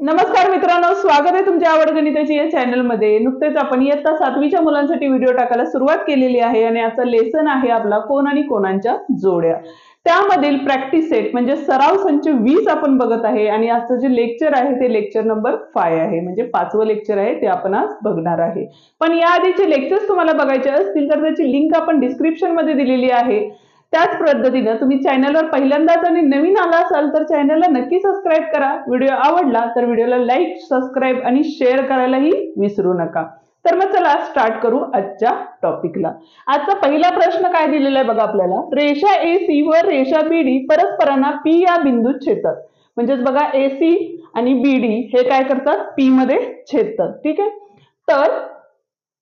नमस्कार मित्रांनो स्वागत आहे तुमच्या आवड गणिताची या चॅनलमध्ये नुकतेच आपण इयत्ता सातवीच्या मुलांसाठी व्हिडिओ टाकायला सुरुवात केलेली आहे आणि आजचा लेसन आहे आपला कोण आणि कोणांच्या जोड्या. त्यामधील प्रॅक्टिस सेट म्हणजे सराव संच वीस आपण बघत आहे आणि आजचं जे लेक्चर आहे ते लेक्चर नंबर फाय आहे. म्हणजे पाचवं लेक्चर आहे ते आपण आज बघणार आहे. पण या आधीचे लेक्चर्स तुम्हाला बघायचे असतील तर त्याची लिंक आपण डिस्क्रिप्शनमध्ये दिलेली आहे. त्याच पद्धतीनं तुम्ही चॅनलवर पहिल्यांदाच आणि नवीन आला असाल तर चॅनलला नक्की सबस्क्राईब करा. व्हिडिओ आवडला तर व्हिडिओला लाईक सबस्क्राईब आणि शेअर करायलाही विसरू नका. तर मग चला स्टार्ट करू आजच्या टॉपिकला आजचा पहिला प्रश्न काय दिलेला आहे बघा आपल्याला? रेषा ए सी व रेषा बी डी परस्परांना पी या बिंदूत छेदतात. म्हणजेच बघा ए सी आणि बी डी हे काय करतात? पी मध्ये छेदतात. ठीक आहे? तर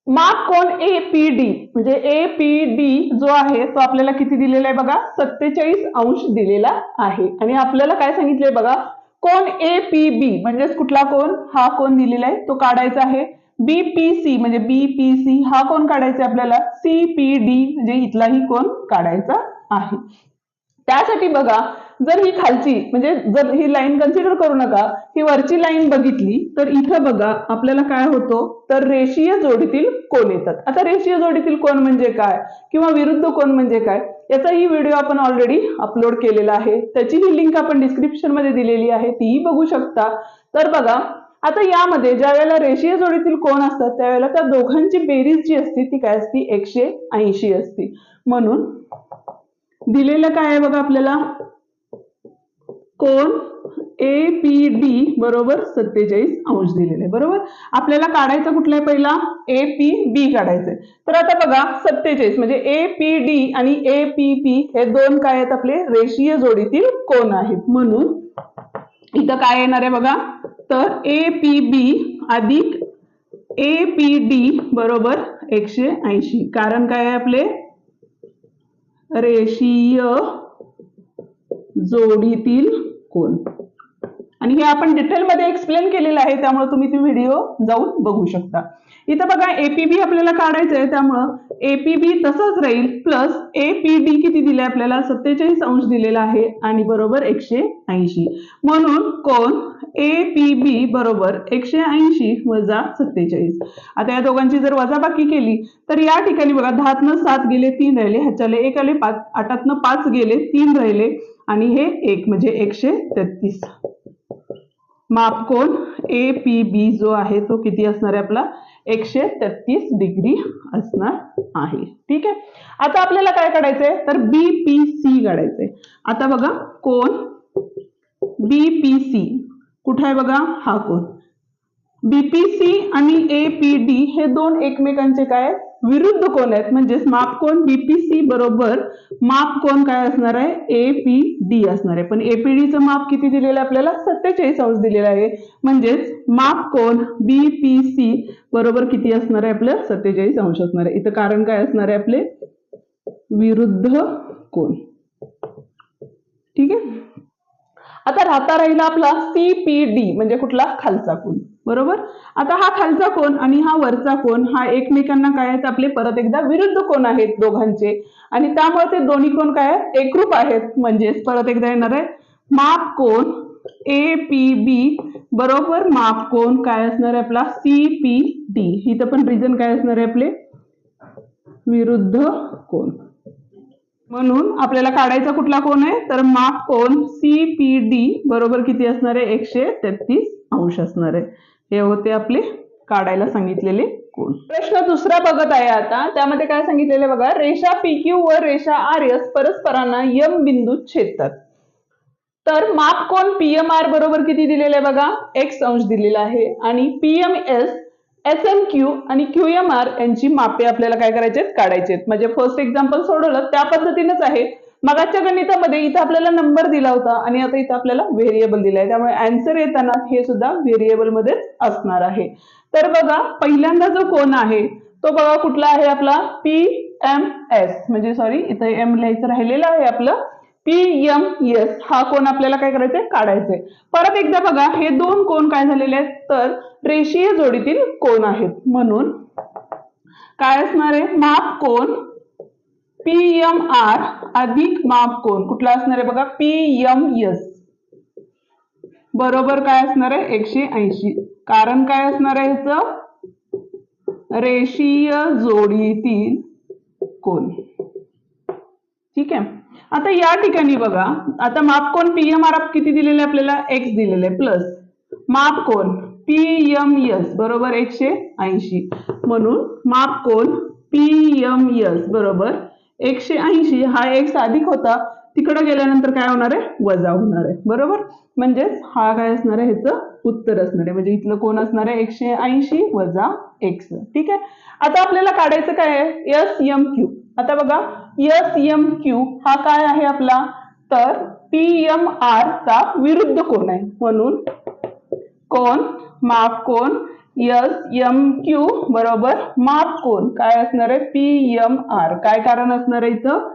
माप कोण? ए पी डी म्हणजे ए पी डी जो आहे तो आपल्याला किती दिलेला आहे बघा? सत्तेचाळीस अंश दिलेला आहे. आणि आपल्याला काय सांगितलंय बघा? कोण? ए पी बी म्हणजेच कुठला कोण? हा कोण दिलेला आहे तो काढायचा आहे. बी पी सी म्हणजे बी पी सी हा कोण काढायचा आहे आपल्याला? सी पी डी म्हणजे इथलाही कोण काढायचा आहे. त्यासाठी बघा जर ही खालची म्हणजे जर ही लाईन कन्सिडर करू नका ही वरची लाईन बघितली तर इथं बघा आपल्याला काय होतो? तर रेषीय जोडीतील कोण येतात. आता रेषीय जोडीतील कोण म्हणजे काय? किंवा विरुद्ध कोण म्हणजे काय? याचाही व्हिडिओ आपण ऑलरेडी अपलोड केलेला आहे. त्याची ही लिंक आपण डिस्क्रिप्शनमध्ये दिलेली आहे. तीही बघू शकता. तर बघा आता यामध्ये ज्या वेळेला रेषीय जोडीतील कोण असतात त्यावेळेला त्या दोघांची बेरीज जी असते ती काय असती? एकशे ऐंशी असते. म्हणून दिलेलं काय आहे बघा आपल्याला? कोण ए पी डी बरोबर सत्तेचाळीस अंश दिलेले आहे. बरोबर? आपल्याला काढायचं कुठल्या पहिला? ए पी बी काढायचंय तर आता बघा सत्तेचाळीस म्हणजे ए पी डी आणि ए पी पी हे दोन काय आहेत आपले? रेषीय जोडीतील कोण आहेत. म्हणून इथं काय येणार आहे बघा? तर ए पी बी अधिक ए पी डी बरोबर एकशे ऐंशी. कारण काय आहे आपले? रेषीय जोडीतील कोण आणि हे आपण डिटेलमध्ये एक्सप्लेन केलेलं आहे त्यामुळे तुम्ही ती व्हिडिओ जाऊन बघू शकता. इथं बघा एपीबी आपल्याला काढायचं आहे त्यामुळं एपीबी तसंच राहील प्लस एपीडी किती दिले आपल्याला? सत्तेचाळीस अंश दिलेला आहे आणि बरोबर एकशे ऐंशी. म्हणून कोण? ए पी बी बरोबर एकशे ऐंशी वजा सत्तेचाळीस. आता या दोघांची जर वजाबाकी केली तर या ठिकाणी बघा दहातनं सात गेले तीन राहिले ह्याच्याले एक आले पाच आठातनं पाच गेले तीन राहिले आणि हे एक म्हणजे एकशे तेहतीस. माप कोण ए पी बी जो आहे तो किती असणार आहे आपला? एकशे तेहतीस डिग्री असणार आहे. ठीक आहे? आता आपल्याला काय काढायचंय? तर बी पी सी काढायचंय. आता बघा कोण बी पी सी कुठे आहे बघा? हा कोण बीपीसी आणि ए पी डी हे दोन एकमेकांचे काय विरुद्ध कोण आहेत? म्हणजेच माप कोण? बीपीसी बरोबर माप कोण काय असणार आहे? ए पी डी असणार आहे. पण एपीडीचं माप किती दिलेलं आहे आपल्याला? सत्तेचाळीस अंश दिलेलं आहे. म्हणजेच माप कोण? बीपीसी बरोबर किती असणार आहे आपलं? सत्तेचाळीस अंश असणार आहे. इथं कारण काय असणार आहे आपले? विरुद्ध कोण? ठीक आहे? आता राहता राहिला आपला सी पी डी म्हणजे कुठला? खालचा कोण बरोबर? आता हा खालचा कोण आणि हा वरचा कोण हा एकमेकांना काय आहेत? आपले परत एकदा विरुद्ध कोण आहेत दोघांचे. आणि त्यामुळे ते दोन्ही कोण काय आहेत? एकरूप आहेत. म्हणजेच परत एकदा येणार आहे. माप कोण ए पी बी बरोबर माप कोण काय असणार आहे आपला? सी पी डी इथं पण रिझन काय असणार आहे आपले? विरुद्ध कोण म्हणून आपल्याला काढायचा कुठला कोण आहे? तर माप कोण सी पी डी बरोबर किती असणार आहे? एकशे तेहतीस अंश असणार आहे. हे होते आपले काढायला सांगितलेले कोण प्रश्न दुसरा बघत आहे आता. त्यामध्ये काय सांगितलेले बघा? रेषा पी क्यू व रेषा आर एस परस्परांना यम बिंदूत छेदतात. तर माप कोण पीएम आर बरोबर किती दिलेलं आहे बघा? एक्स अंश दिलेला आहे. आणि P M S S M Q आणि क्यू एम आर यांची मापे आपल्याला काय करायचे काढायचे म्हणजे फर्स्ट एक्झाम्पल सोडवलं त्या पद्धतीनेच आहे. मगाच्या गणितामध्ये इथं आपल्याला नंबर दिला होता आणि आता इथं आपल्याला व्हेरिएबल दिलाय. त्यामुळे अँसर येताना हे सुद्धा व्हेरिएबल मध्येच असणार आहे. तर बघा पहिल्यांदा जो कोण आहे तो बघा कुठला आहे आपला? पी एम एस म्हणजे सॉरी इथं एम लिहायचं राहिलेलं आहे आपलं पी एम एस हा कोण आपल्याला काय करायचंय? काढायचंय. परत एकदा बघा हे दोन कोण काय झालेले आहेत? तर रेषीय जोडीतील कोण आहेत? म्हणून काय असणार आहे? माप कोण? पी एम आर अधिक माप कोण? कुठला असणार आहे बघा? पी एम एस बरोबर काय असणार आहे? एकशे ऐंशी. कारण काय असणार आहे ह्याचं रेषीय जोडीतील कोण? ठीक आहे? आता या ठिकाणी बघा आता माप कोण? पीएम आर किती दिलेले आपल्याला? एक्स दिलेले प्लस माप कोण? पी एम एस बरोबर एकशे ऐंशी. म्हणून माप कोण? पी एम एस बरोबर एकशे ऐंशी. हा एक्स अधिक होता. तिकडे गेल्यानंतर काय होणार आहे? वजा होणार आहे. बरोबर? म्हणजेच हा काय असणार आहे? ह्याचं उत्तर असणार आहे. म्हणजे इथलं कोण असणार आहे? एकशे ऐंशी वजा एक्स ठीक आहे? आता आपल्याला काढायचं काय आहे? एस एम क्यू आता बघा एस एम क्यू हा काय आहे आपला? तर पी एम आर चा विरुद्ध कोण आहे? म्हणून कोण माप कोण एस एम क्यू बरोबर माप कोण काय असणार आहे? पी एम आर काय कारण असणार आहे इथं?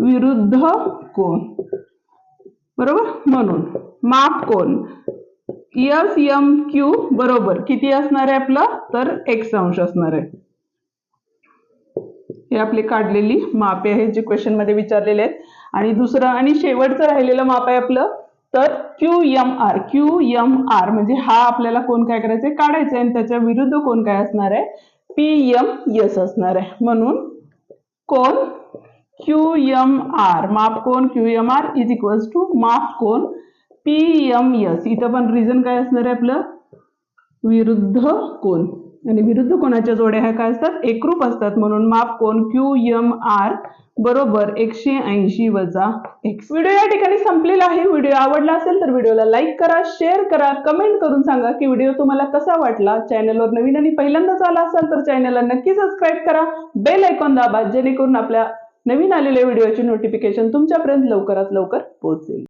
विरुद्ध कोण बरोबर? म्हणून माप कोण एस एम क्यू बरोबर किती असणार आहे आपलं? तर एक्स अंश असणार आहे. हे आपली काढलेली मापे आहेत जे क्वेश्चनमध्ये विचारलेले आहेत. आणि दुसरं आणि शेवटचं राहिलेलं माप आहे आपलं. तर Q M R Q M R म्हणजे हा आपल्याला कोण काय करायचंय? काढायचं आहे आणि त्याच्या विरुद्ध कोण काय असणार आहे? पी एम एस असणार आहे. म्हणून कोण? क्यू एम आर माप कोण? Q M R is equals to माप कोण? पी एम एस इथं पण रिझन काय असणार आहे आपलं? विरुद्ध कोण? आणि विरुद्ध कोणाच्या जोड्या ह्या काय असतात? एकरूप असतात. म्हणून माप कोण? क्यू यम आर बरोबर एकशे ऐंशी वजा एक्स व्हिडिओ या ठिकाणी संपलेला आहे. व्हिडिओ आवडला असेल तर व्हिडिओला लाईक करा शेअर करा कमेंट करून सांगा की व्हिडिओ तुम्हाला कसा वाटला? चॅनलवर नवीन आणि पहिल्यांदाच आला असाल तर चॅनलला नक्की सबस्क्राईब करा. बेल ऐकॉन दाबा जेणेकरून आपल्या नवीन आलेल्या व्हिडिओची नोटिफिकेशन तुमच्यापर्यंत लवकरात लवकर पोहोचेल.